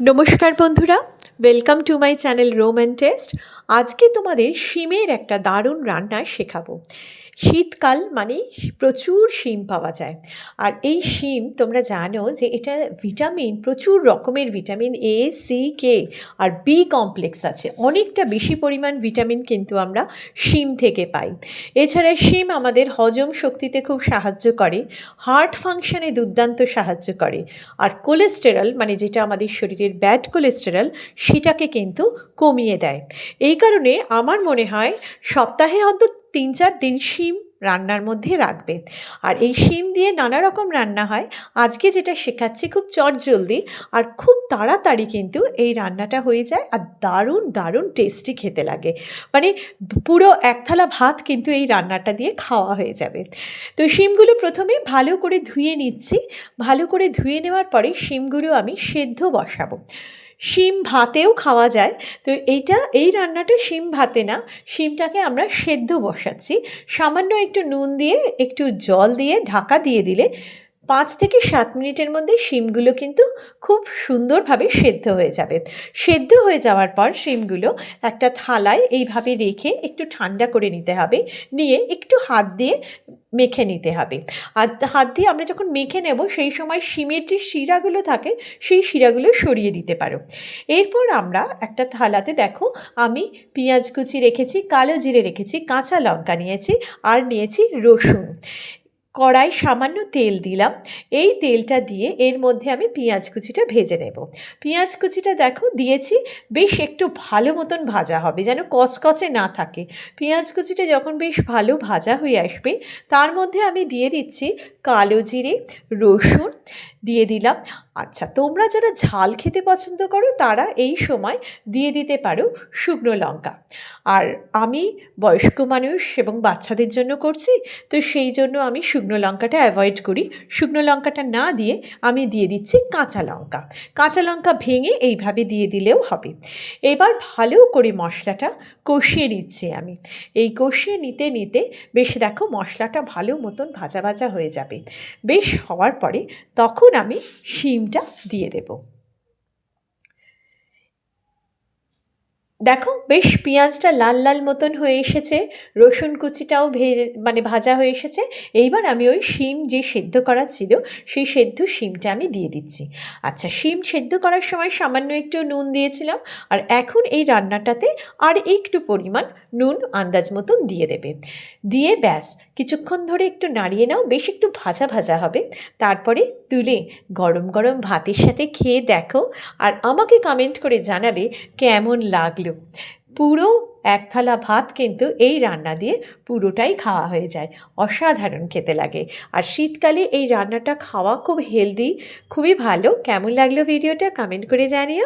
নমস্কার বন্ধুরা welcome to my channel roam and taste আজকে তোমাদের শিমের একটা দারুণ রান্না শেখাবো। শীতকাল মানে প্রচুর শিম পাওয়া যায়। আর এই শিম তোমরা জানো যে এটা ভিটামিন, প্রচুর রকমের ভিটামিন এ সি কে আর বি কমপ্লেক্স আছে। অনেকটা বেশি পরিমাণ ভিটামিন কিন্তু আমরা শিম থেকে পাই। এছাড়া শিম আমাদের হজম শক্তিতে খুব সাহায্য করে হার্ট ফাংশনে দুর্দান্ত সাহায্য করে। আর কোলেস্টেরল মানে যেটা আমাদের শরীরের ব্যাড কোলেস্টেরল সেটাকে কিন্তু কমিয়ে দেয়। এই কারণে আমার মনে হয় সপ্তাহে অন্তত তিন চার দিন শিম রান্নার মধ্যে রাখবে। আর এই শিম দিয়ে নানা রকম রান্না হয়। আজকে যেটা শেখাচ্ছি খুব চটজলদি আর খুব তাড়াতাড়ি কিন্তু এই রান্নাটা হয়ে যায় আর দারুণ দারুণ টেস্টি খেতে লাগে। মানে পুরো এক থালা ভাত কিন্তু এই রান্নাটা দিয়ে খাওয়া হয়ে যাবে। তো শিমগুলো প্রথমে ভালো করে ধুয়ে নিচ্ছি। ভালো করে ধুয়ে নেওয়ার পরে শিমগুলো আমি সেদ্ধ বসাবো। শিম ভাতেও খাওয়া যায়। তো এইটা, এই রান্নাটা শিম ভাতে না, শিমটাকে আমরা সেদ্ধ বসাচ্ছি। সামান্য একটু নুন দিয়ে, একটু জল দিয়ে ঢাকা দিয়ে দিলে পাঁচ থেকে সাত মিনিটের মধ্যে শিমগুলো কিন্তু খুব সুন্দরভাবে সেদ্ধ হয়ে যাবে। সেদ্ধ হয়ে যাওয়ার পর শিমগুলো একটা থালায় এইভাবে রেখে একটু ঠান্ডা করে নিতে হবে। নিয়ে একটু হাত দিয়ে মেখে নিতে হবে। আর হাত দিয়ে আমরা যখন মেখে নেব, সেই সময় শিমের যে শিরাগুলো থাকে, সেই শিরাগুলো সরিয়ে দিতে পারো। এরপর আমরা একটা থালাতে দেখো, আমি পেঁয়াজ কুচি রেখেছি, কালো জিরে রেখেছি, কাঁচা লঙ্কা নিয়েছি, আর নিয়েছি রসুন। কড়াই সামান্য তেল দিলাম। এই তেলটা দিয়ে এর মধ্যে আমি পেঁয়াজ কুচিটা ভেজে নেব। পেঁয়াজ কুচিটা দেখো দিয়েছি, বেশ একটু ভালো মতন ভাজা হবে যেন কচকচে না থাকে। পেঁয়াজ কুচিটা যখন বেশ ভালো ভাজা হয়ে আসবে, তার মধ্যে আমি দিয়ে দিচ্ছি কালো জিরে, রসুন দিয়ে দিলাম। আচ্ছা তোমরা যারা ঝাল খেতে পছন্দ করো, তারা এই সময় দিয়ে দিতে পারো শুকনো লঙ্কা। আর আমি বয়স্ক মানুষ এবং বাচ্চাদের জন্য করছি, তো সেই জন্য আমি শুকনো লঙ্কাটা অ্যাভয়েড করি। শুকনো লঙ্কাটা না দিয়ে আমি দিয়ে দিচ্ছি কাঁচা লঙ্কা। কাঁচা লঙ্কা ভেঙে এইভাবে দিয়ে দিলেও হবে। এবার ভালো করে মশলাটা কষিয়ে নিচ্ছি আমি। এই কষিয়ে নিতে নিতে, বেশ দেখো মশলাটা ভালো মতন ভাজা ভাজা হয়ে যাবে। বেশ হওয়ার পরে তখন আমি শিমটা দিয়ে দেবো। দেখো, বেশ পেঁয়াজটা লাল লাল মতন হয়ে এসেছে, রসুন কুচিটাও ভেজে মানে ভাজা হয়ে এসেছে। এইবার আমি ওই শিম যে সেদ্ধ করা ছিল, সেই সেদ্ধ শিমটা আমি দিয়ে দিচ্ছি। আচ্ছা শিম সেদ্ধ করার সময় সামান্য একটু নুন দিয়েছিলাম, আর এখন এই রান্নাটাতে আর একটু পরিমাণ নুন আন্দাজ মতন দিয়ে দেবে। দিয়ে ব্যাস, কিছুক্ষণ ধরে একটু নাড়িয়ে নাও, বেশ একটু ভাজা ভাজা হবে, তারপরে তুলে গরম গরম ভাতের সাথে খেয়ে দেখো আর আমাকে কমেন্ট করে জানাবে কেমন লাগল। পুরো এক থালা ভাত কিন্তু এই রান্না দিয়ে পুরোটাই খাওয়া হয়ে যায়, অসাধারণ খেতে লাগে। আর শীতকালে এই রান্নাটা খাওয়া খুব হেলদি খুবই ভালো। কেমন লাগল ভিডিওটা কমেন্ট করে জানিও।